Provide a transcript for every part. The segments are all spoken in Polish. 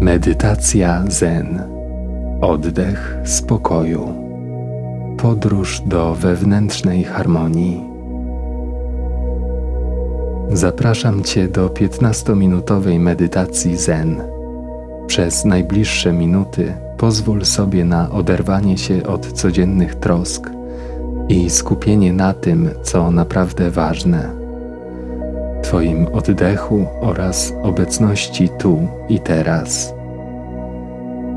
Medytacja Zen. Oddech spokoju. Podróż do wewnętrznej harmonii. Zapraszam Cię do 15-minutowej medytacji Zen. Przez najbliższe minuty pozwól sobie na oderwanie się od codziennych trosk i skupienie na tym, co naprawdę ważne. Twoim oddechu oraz obecności tu i teraz.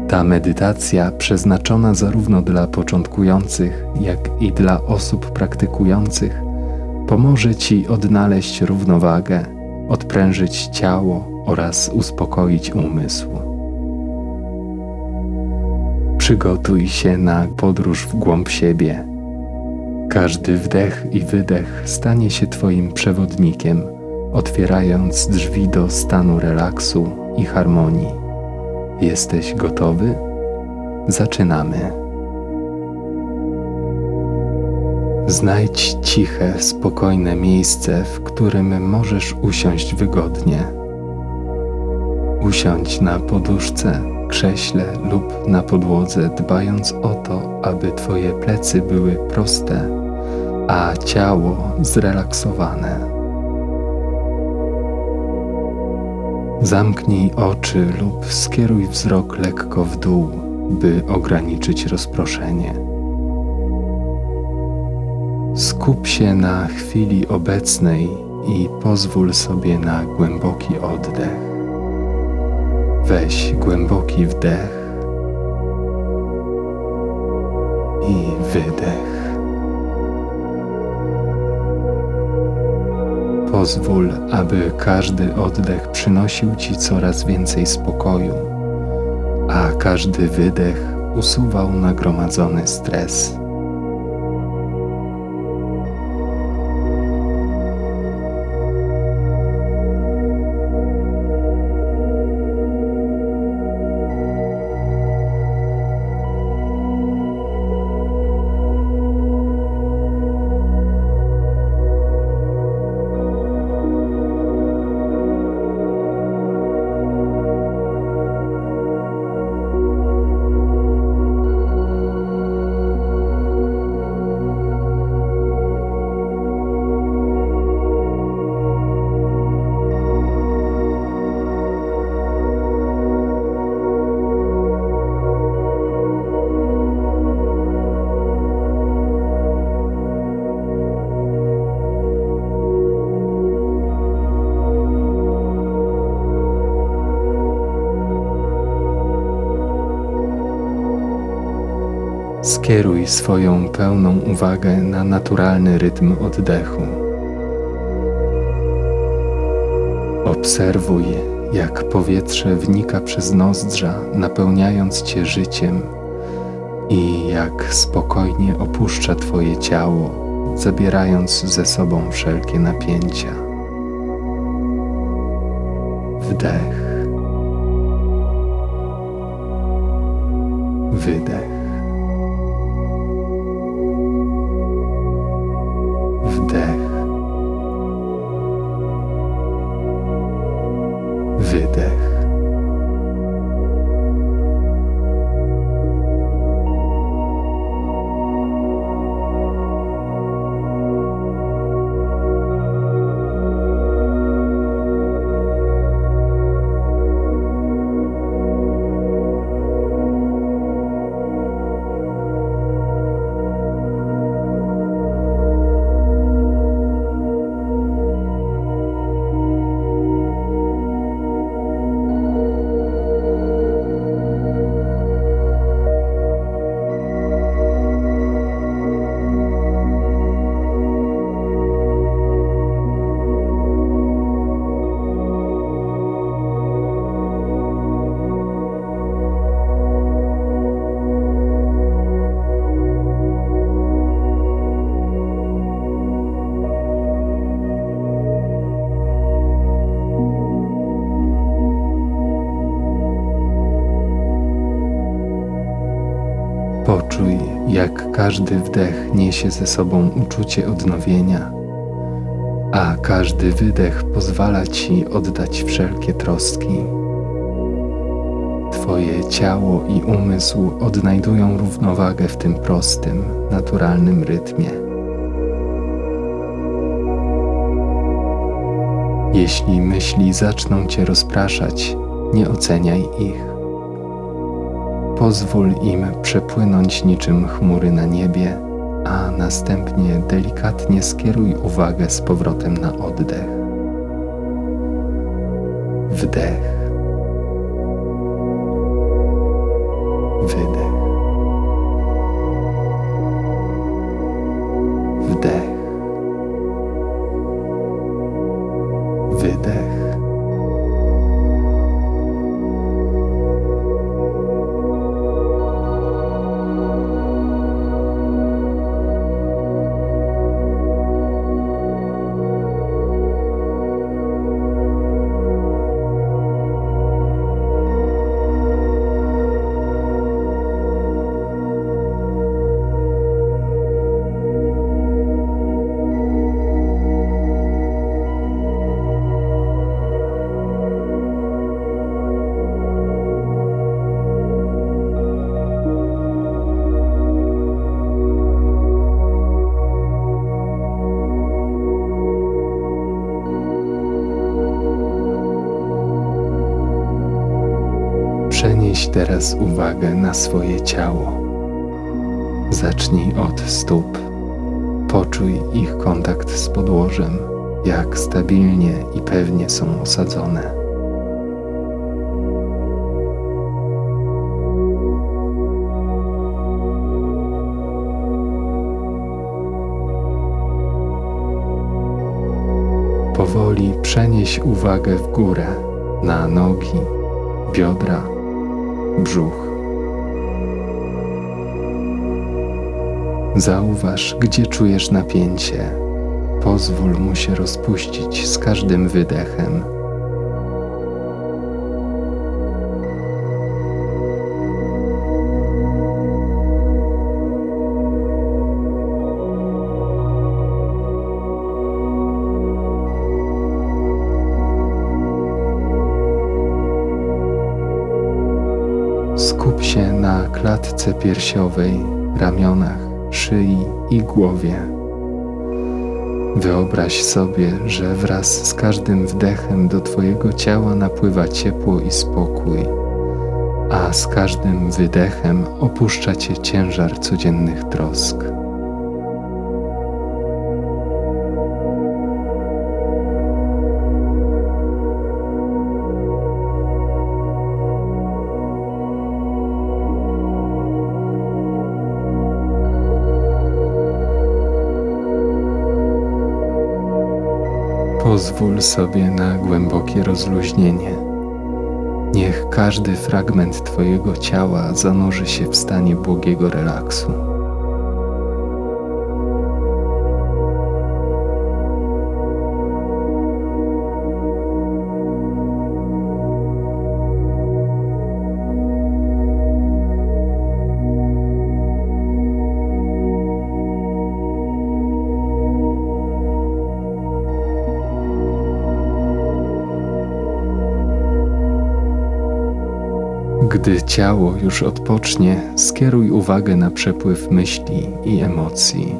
Ta medytacja przeznaczona zarówno dla początkujących, jak i dla osób praktykujących pomoże Ci odnaleźć równowagę, odprężyć ciało oraz uspokoić umysł. Przygotuj się na podróż w głąb siebie. Każdy wdech i wydech stanie się Twoim przewodnikiem, otwierając drzwi do stanu relaksu i harmonii. Jesteś gotowy? Zaczynamy. Znajdź ciche, spokojne miejsce, w którym możesz usiąść wygodnie. Usiądź na poduszce, krześle lub na podłodze, dbając o to, aby Twoje plecy były proste, a ciało zrelaksowane. Zamknij oczy lub skieruj wzrok lekko w dół, by ograniczyć rozproszenie. Skup się na chwili obecnej i pozwól sobie na głęboki oddech. Weź głęboki wdech i wydech. Pozwól, aby każdy oddech przynosił Ci coraz więcej spokoju, a każdy wydech usuwał nagromadzony stres. Skieruj swoją pełną uwagę na naturalny rytm oddechu. Obserwuj, jak powietrze wnika przez nozdrza, napełniając cię życiem, i jak spokojnie opuszcza Twoje ciało, zabierając ze sobą wszelkie napięcia. Wdech, wydech. Wydech. Jak każdy wdech niesie ze sobą uczucie odnowienia, a każdy wydech pozwala ci oddać wszelkie troski. Twoje ciało i umysł odnajdują równowagę w tym prostym, naturalnym rytmie. Jeśli myśli zaczną Cię rozpraszać, nie oceniaj ich. Pozwól im przepłynąć niczym chmury na niebie, a następnie delikatnie skieruj uwagę z powrotem na oddech. Wdech. Wydech. Teraz uwagę na swoje ciało. Zacznij od stóp. Poczuj ich kontakt z podłożem, jak stabilnie i pewnie są osadzone. Powoli przenieś uwagę w górę, na nogi, biodra, brzuch. Zauważ, gdzie czujesz napięcie. Pozwól mu się rozpuścić z każdym wydechem. Na klatce piersiowej, ramionach, szyi i głowie. Wyobraź sobie, że wraz z każdym wdechem do Twojego ciała napływa ciepło i spokój, a z każdym wydechem opuszcza Cię ciężar codziennych trosk. Pozwól sobie na głębokie rozluźnienie. Niech każdy fragment Twojego ciała zanurzy się w stanie błogiego relaksu. Gdy ciało już odpocznie, skieruj uwagę na przepływ myśli i emocji.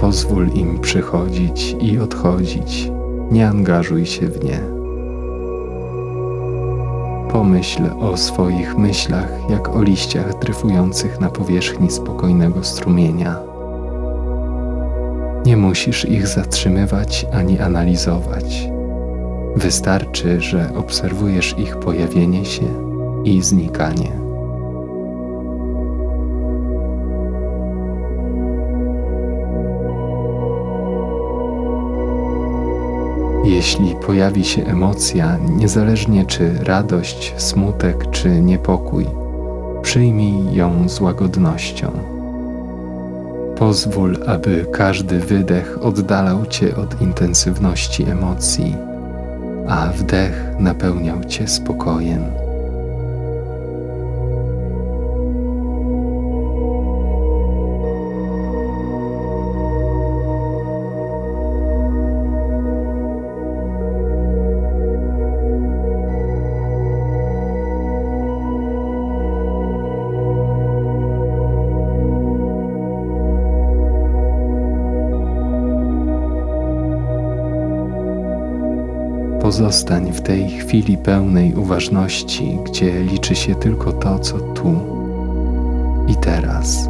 Pozwól im przychodzić i odchodzić, nie angażuj się w nie. Pomyśl o swoich myślach jak o liściach dryfujących na powierzchni spokojnego strumienia. Nie musisz ich zatrzymywać ani analizować. Wystarczy, że obserwujesz ich pojawienie się i znikanie. Jeśli pojawi się emocja, niezależnie czy radość, smutek czy niepokój, przyjmij ją z łagodnością. Pozwól, aby każdy wydech oddalał cię od intensywności emocji a wdech napełniał Cię spokojem. Pozostań w tej chwili pełnej uważności, gdzie liczy się tylko to, co tu i teraz.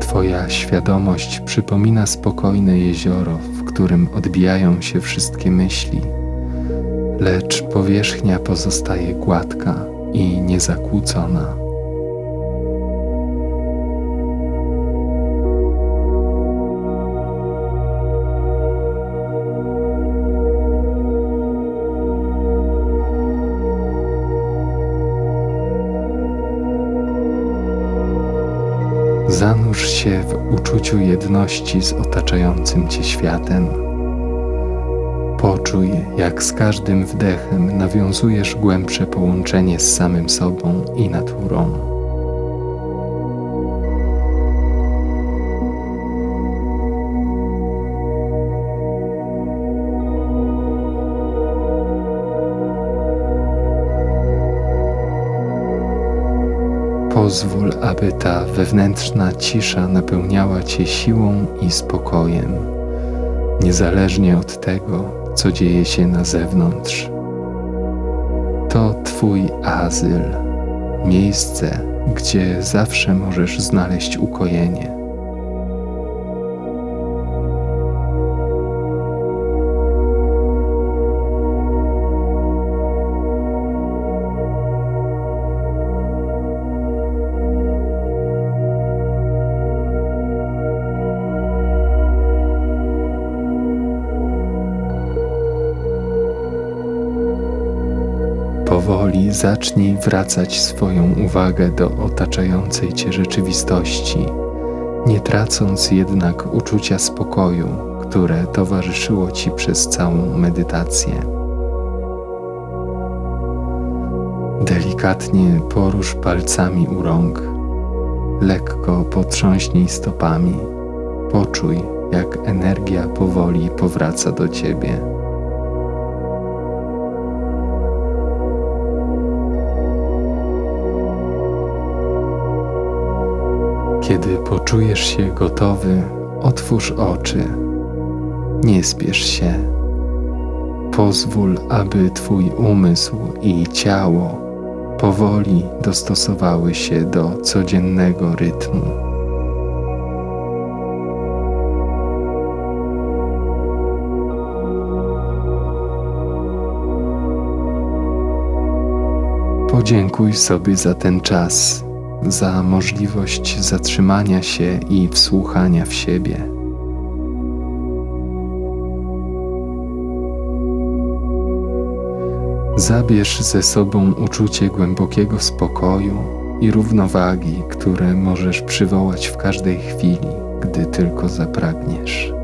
Twoja świadomość przypomina spokojne jezioro, w którym odbijają się wszystkie myśli, lecz powierzchnia pozostaje gładka i niezakłócona. Zanurz się w uczuciu jedności z otaczającym Cię światem. Poczuj, jak z każdym wdechem nawiązujesz głębsze połączenie z samym sobą i naturą. Pozwól, aby ta wewnętrzna cisza napełniała Cię siłą i spokojem, niezależnie od tego, co dzieje się na zewnątrz. To Twój azyl, miejsce, gdzie zawsze możesz znaleźć ukojenie. Zacznij wracać swoją uwagę do otaczającej cię rzeczywistości, nie tracąc jednak uczucia spokoju, które towarzyszyło ci przez całą medytację. Delikatnie porusz palcami u rąk, lekko potrząśnij stopami, poczuj, jak energia powoli powraca do ciebie. Kiedy poczujesz się gotowy, otwórz oczy. Nie spiesz się. Pozwól, aby Twój umysł i ciało powoli dostosowały się do codziennego rytmu. Podziękuj sobie za ten czas za możliwość zatrzymania się i wsłuchania w siebie. Zabierz ze sobą uczucie głębokiego spokoju i równowagi, które możesz przywołać w każdej chwili, gdy tylko zapragniesz.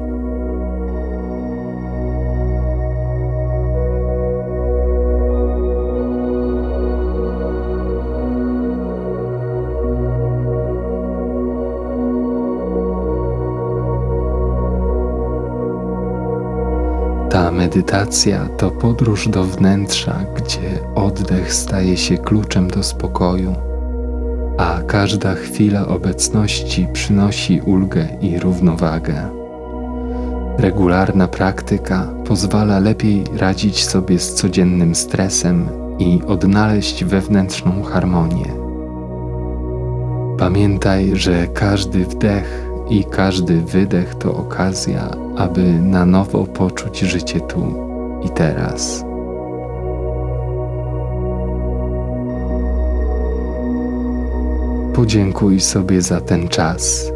Ta medytacja to podróż do wnętrza, gdzie oddech staje się kluczem do spokoju, a każda chwila obecności przynosi ulgę i równowagę. Regularna praktyka pozwala lepiej radzić sobie z codziennym stresem i odnaleźć wewnętrzną harmonię. Pamiętaj, że każdy wdech i każdy wydech to okazja, aby na nowo poczuć życie tu i teraz. Podziękuj sobie za ten czas.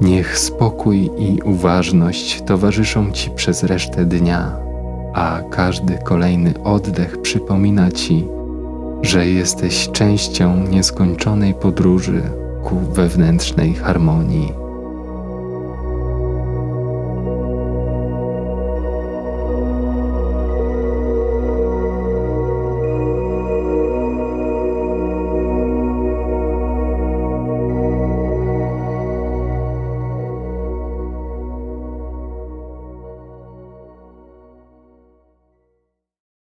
Niech spokój i uważność towarzyszą Ci przez resztę dnia, a każdy kolejny oddech przypomina Ci, że jesteś częścią nieskończonej podróży ku wewnętrznej harmonii.